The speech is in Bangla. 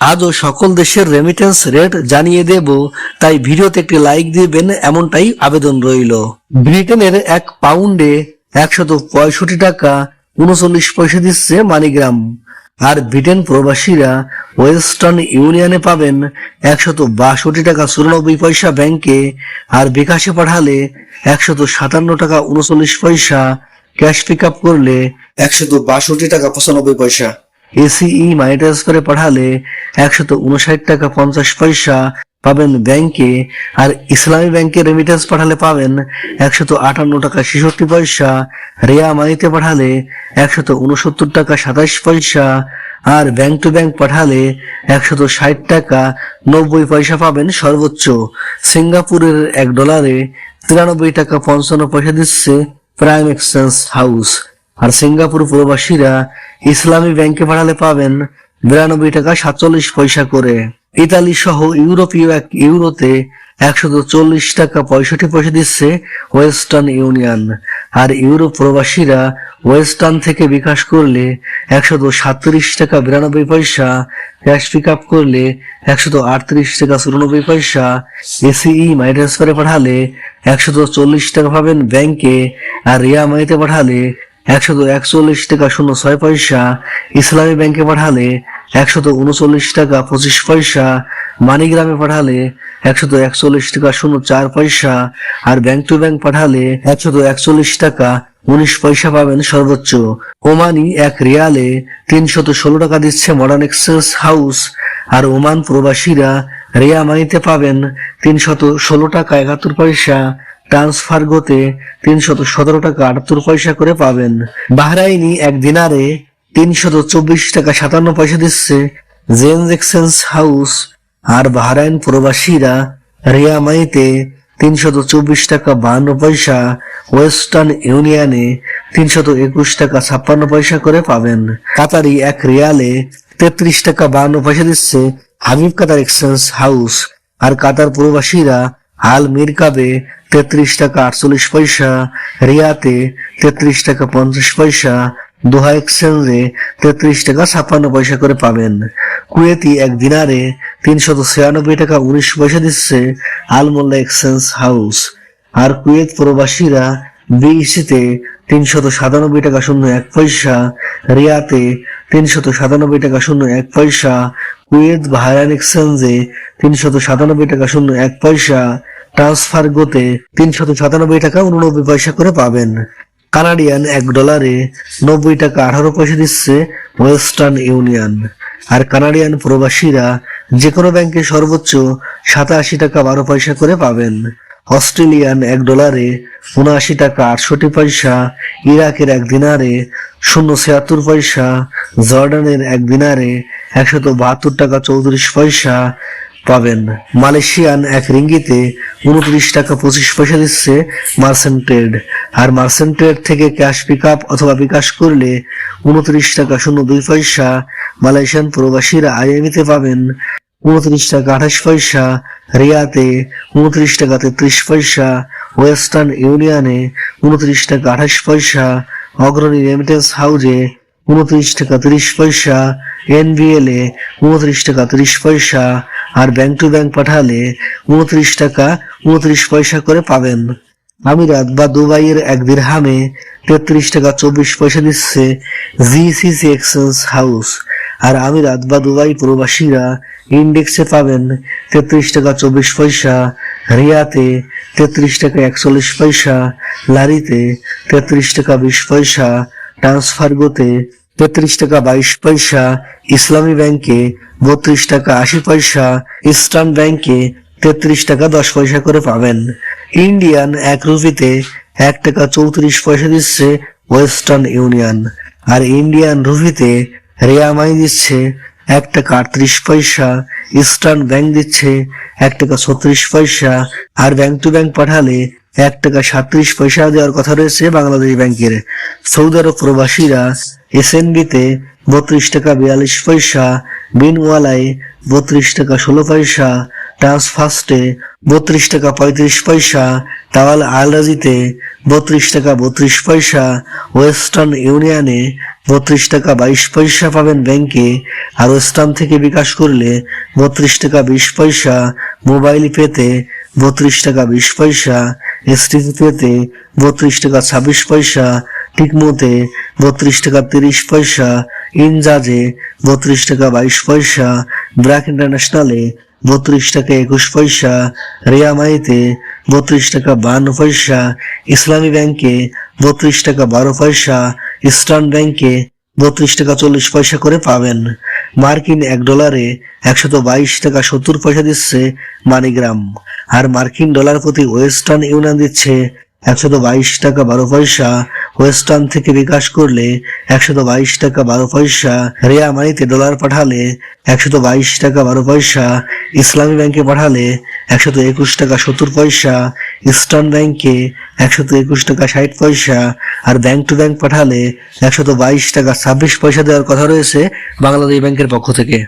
আজও সকল দেশের রেমিটেন্স রেট জানিয়ে দেব, তাই ভিডিওতে একটি লাইক দিবেন, এমনটাই আবেদন রইল। ব্রিটেনের এক পাউন্ডে একশত পঁয়ষট্টি টাকা উনচল্লিশ পয়সা দিচ্ছে মানিগ্রাম। আর ব্রিটেন প্রবাসীরা ওয়েস্টার্ন ইউনিয়নে পাবেন একশত বাষট্টি টাকা চুরানব্বই পয়সা ব্যাংকে, আর বিকাশে পাঠালে একশত সাতান্ন টাকা উনচল্লিশ পয়সা, ক্যাশ পিক আপ করলে একশত বাষট্টি টাকা পঁচানব্বই পয়সা। এসিই মানি ট্রান্সফারে পাঠালে একশত উনষাট টাকা পঞ্চাশ পয়সা পাবেন ব্যাংকে, আর ইসলামী ব্যাংকে রেমিটেন্স পাঠালে পাবেন একশত আটান্ন টাকা ছেষট্টি পয়সা, রেয়া মানিতে পাঠালে একশত উনসত্তর টাকা সাতাশ পয়সা, আর ব্যাংক টু ব্যাংক পাঠালে একশত ষাট টাকা নব্বই পয়সা পাবেন সর্বোচ্চ। সিঙ্গাপুরের এক ডলারে তিরানব্বই টাকা পঞ্চান্ন পয়সা দিচ্ছে প্রাইম এক্সচেঞ্জ হাউস আর সিঙ্গাপুর প্রবাসীরা ইসলামী ব্যাংকে পাঠালে পাবেন বিরানব্বই টাকা সাতচল্লিশ পয়সা করে। ইতালি সহ ইউরোপীয় এক ইউরোতে একশত চল্লিশ টাকা পঁয়ষট্টি পয়সা দিচ্ছে ওয়েস্টার্ন ইউনিয়ন। আর ইউরোপ প্রবাসীরা ওয়েস্টার্ন থেকে বিকাশ করলে একশত সাতত্রিশ টাকা বিরানব্বই পয়সা, ক্যাশ পিক আপ করলে একশত আটত্রিশ টাকা চুরানব্বই পয়সা, এসিই মাই ট্রান্সফারে পাঠালে একশত চল্লিশ টাকা পাবেন ব্যাংকে, আর রিয়া মাইতে পাঠালে একশত একচল্লিশ টাকা শূন্য ছয় পয়সা। ইসলামী ব্যাংকে পাঠালে একশত উনচল্লিশ টাকা পঁচিশ পয়সা। মানিগ্রামে পাঠালে একশত একচল্লিশ টাকা শূন্য চার পয়সা। আর ব্যাংক টু ব্যাংক পাঠালে একশত একচল্লিশ টাকা উনিশ পয়সা পাবেন সর্বোচ্চ। ওমানি এক রিয়ালে তিনশত ষোলো টাকা দিচ্ছে মডার্ন এক্সচেঞ্জ হাউস। আর ওমান প্রবাসীরা রিয়া মানিতে পাবেন তিনশত ষোলো টাকা একাত্তর পয়সা। ট্রান্সফার গোতে তিনশত সতেরো টাকা আটাত্তর পয়সা করে পাবেন। বাহরাইনি এক দিনারে তিনশত চব্বিশ টাকা সাতান্ন পয়সা দিচ্ছে জেন্স এক্সচেঞ্জ হাউস। আর বাহরাইন প্রবাসীরা রিয়ামাইতে তিনশত চব্বিশ টাকা বাহান্ন পয়সা, ওয়েস্টার্ন ইউনিয়নে তিনশত একুশ টাকা ছাপ্পান্ন পয়সা করে পাবেন। কাতারি এক রিয়ালে তেত্রিশ টাকা বাহান্ন পয়সা দিচ্ছে হাবিব কাতার এক্সচেঞ্জ হাউস। আর কাতার প্রবাসীরা আল মিরকাবে তেত্রিশ টাকা আটচল্লিশ পয়সা, রিয়াতে তেত্রিশ টাকা পঞ্চাশ পয়সা, দোহা এক্সচেঞ্জে তেত্রিশ টাকা ছাপ্পান্ন পয়সা করে পাবেন। কুয়েতি এক দিনারে তিনশত ছিয়ানব্বই টাকা উনিশ পয়সা দিচ্ছে আলমোল্লা এক্সচেঞ্জ হাউস। আর কুয়েত প্রবাসীরা বিইসিতে তিনশত সাতানব্বই টাকা শূন্য এক পয়সা, রিয়াতে তিনশত সাতানব্বই টাকা শূন্য এক পয়সা, কুয়েত বাহরাইন এক্সচেঞ্জে তিনশত সাতানব্বই টাকা শূন্য এক পয়সা ট্রান্সফার গোতে তিনশত সাতানব্বই টাকা উননব্বই পয়সা করে পাবেন। কানাডিয়ান এক ডলারে নব্বই টাকা আঠারো পয়সা দিচ্ছে ওয়েস্টার্ন ইউনিয়ন। আর কানাডিয়ান প্রবাসীরা যে কোনো ব্যাংকে সর্বোচ্চ সাতাশি টাকা বারো পয়সা করে পাবেন। অস্ট্রেলিয়ান এক ডলারে উনআশি টাকা আটষট্টি পয়সা, ইরাকের এক দিনারে শূন্য ছিয়াত্তর পয়সা, জর্ডানের এক দিনারে একশত বাহাত্তর টাকা চৌত্রিশ পয়সা পাবেন। মালয়েশিয়ান এক রিঙ্গিতে উনত্রিশ টাকা পঁচিশ পয়সা দিচ্ছে মার্সেন্ট ট্রেড আর মার্সেন্ট ট্রেড থেকে ক্যাশ পিক আপ অথবা বিকাশ করলে উনত্রিশ টাকা শূন্য দুই পয়সা মালয়েশিয়ান প্রবাসীরা আইএমিতে পাবেন উনত্রিশ টাকা আঠাশ পয়সা, রিয়াতে উনত্রিশ টাকা তেত্রিশ পয়সা, ওয়েস্টার্ন ইউনিয়নে উনত্রিশ টাকা আঠাশ পয়সা, অগ্রণী রেমিটেন্স হাউজে উনত্রিশ টাকা তিরিশ পয়সা এনবিএল এ উনত্রিশ টাকা তিরিশ পয়সা আর ব্যাংক টু ব্যাংক পাঠালে উনত্রিশ টাকা উনত্রিশ পয়সা করে পাবেন। আমিরাত বা দুবাইয়ের এক দিরহামে তেত্রিশ টাকা চব্বিশ পয়সা দিচ্ছে জিসিসি এক্সচেঞ্জ হাউস আর আমিরাত বা দুবাই প্রবাসীরা ইন্ডেক্সে পাবেন তেত্রিশ টাকা চব্বিশ পয়সা, রিয়াতে তেত্রিশ টাকা একচল্লিশ পয়সা, লারিতে তেত্রিশ টাকা বিশ পয়সা ট্রান্সফার গোতে তেত্রিশ টাকা বাইশ পয়সা, ইসলামী ব্যাংকে বত্রিশ টাকা আশি পয়সা ইস্টার্ন ব্যাংকে তেত্রিশ টাকা দশ পয়সা করে পাবেন। ইন্ডিয়ান এক রুপিতে এক টাকা চৌত্রিশ পয়সা দিচ্ছে ওয়েস্টার্ন ইউনিয়ন আর ইন্ডিয়ান রুপিতে রেয়ামাই দিচ্ছে এক টাকা আটত্রিশ পয়সা ইস্টার্ন ব্যাংক দিচ্ছে এক টাকা ছত্রিশ পয়সা। আর ব্যাংক টু ব্যাংক পাঠালে এক টাকা সাত্রিশ পয়সা দেওয়ার কথা রয়েছে বাংলাদেশ ব্যাংকের। সৌদি আরব প্রবাসীরা এসএনবিতে বত্রিশ টাকা বিয়াল্লিশ পয়সা, বিনওয়ালায় বত্রিশ টাকা ষোলো পয়সা ট্রান্সফার্স্টে বত্রিশ টাকা পঁয়ত্রিশ পয়সা, তাওয়াল আলরাজিতে বত্রিশ টাকা বত্রিশ পয়সা, ওয়েস্টার্ন ইউনিয়নে বত্রিশ টাকা বাইশ পয়সা পাবেন ব্যাংকে, আর ওয়েস্টার্ন থেকে বিকাশ করলে বত্রিশ টাকা বিশ পয়সা, মোবাইল পেতে বত্রিশ টাকা বিশ পয়সা এসটিসি পেতে বত্রিশ টাকা ছাব্বিশ পয়সা টিকমোতে বত্রিশ টাকা তিরিশ পয়সা ইনজাজে বত্রিশ টাকা বাইশ পয়সা ব্র্যাক ইন্টারন্যাশনালে বত্রিশ টাকা একুশ পয়সা রিয়ামাইতে বত্রিশ টাকা বান্ন পয়সা ইসলামী ব্যাংকে বত্রিশ টাকা বারো পয়সা ইস্টার্ন ব্যাংকে বত্রিশ টাকা চল্লিশ পয়সা করে পাবেন। মার্কিন এক ডলারে একশত বাইশ টাকা সত্তর পয়সা দিচ্ছে মানিগ্রাম। আর মার্কিন ডলার প্রতি ওয়েস্টার্ন ইউনিয়ন দিচ্ছে একশত বাইশ টাকা বারো পয়সা ওয়েস্টার্ন থেকে বিকাশ করলে একশত বাইশ টাকা বারো পয়সা রেয়া মানিতে ডলার পাঠালে একশত বাইশ টাকা বারো পয়সা ইসলামী ব্যাংকে পাঠালে একশত একুশ টাকা সত্তর পয়সা ইস্টার্ন ব্যাংকে একশত একুশ টাকা ষাট পয়সা, আর ব্যাংক টু ব্যাংক পাঠালে একশত বাইশ টাকা ছাব্বিশ পয়সা দেওয়ার কথা রয়েছে বাংলাদেশ ব্যাংকের পক্ষ থেকে।